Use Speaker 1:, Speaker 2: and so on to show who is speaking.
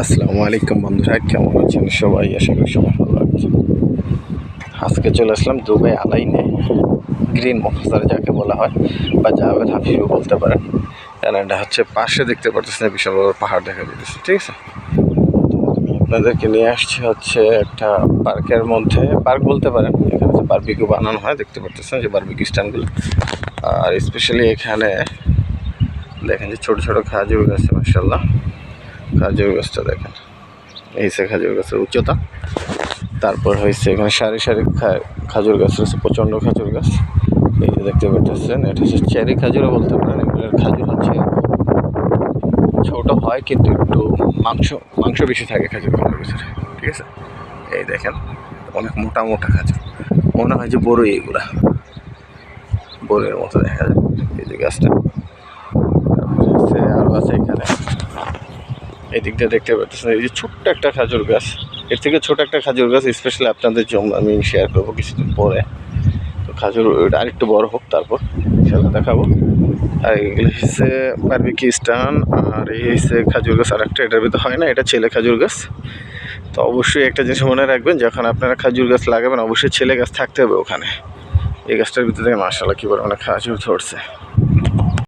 Speaker 1: আসসালামু আলাইকুম বন্ধুরা, কেমন আছেন সবাই? আশা করি সবাই ভালো আছেন। আজকে চলে আসলাম দুবাই আলাইনে গ্রিন মফসার যাকে বলা হয়, বা জাভেদ হাফিজও বলতে পারেন। এটা হচ্ছে পাশে দেখতে পারতেছেন বিশাল বড় পাহাড় দেখা যেতেছে ঠিক আছে? আপনাদেরকে নিয়ে আসছি হচ্ছে একটা পার্কের মধ্যে, পার্ক বলতে পারেন, এখানে হচ্ছে বারবিকিউ বানানো হয়, দেখতে পারতেছেন যে বারবিকিউ স্ট্যান্ডগুলো। আর স্পেশালি এখানে দেখেন যে ছোটো ছোটো খাজুর গাছ মাসাল্লাহ খাজুর গাছটা দেখেন। এই সে খাজুর গাছের উচ্চতা। তারপর হয়েছে এখানে সারি সারি খাজুর গাছ রয়েছে, প্রচণ্ড খাজুর গাছ। এই যে দেখতে পাচ্ছেন, এটা হচ্ছে চেরি খাজুরও বলতে পারেন। এগুলোর খাজুর হচ্ছে ছোট হয়, কিন্তু একটু মাংস মাংস বেশি থাকে খাজুরগুলোর ভিতরে, ঠিক আছে? এই দেখেন, অনেক মোটা মোটা খাজুর। মনে হয় যে বড়ই এগুলা। বড়ের মতো দেখা যায়। এই যে গাছটা তারপরে হচ্ছে আরও আছে এখানে এই দিক দিয়ে দেখতে পাচ্ছেন। এই যে ছোট্ট একটা খাজুর গাছ। এর থেকে ছোট একটা খাজুর গাছ স্পেশালি আপনাদের জন্য আমি শেয়ার করব কিছুদিন পরে। তো খাজুর আরেকটু বড় হোক তারপর সেটা দেখাবো। আর এগুলো হচ্ছে বারবিকি স্টান আর এই হচ্ছে খাজুর গাছ আর একটা এটার ভিতরে হয় না, এটা ছেলে খাজুর গাছ। তো অবশ্যই একটা জিনিস মনে রাখবেন, যখন আপনারা খাজুর গাছ লাগাবেন, অবশ্যই ছেলে গাছ থাকতে হবে ওখানে। এই গাছটার ভিতরে মাসাল্লাহ কী পরিমাণে খাজুর ধরছে।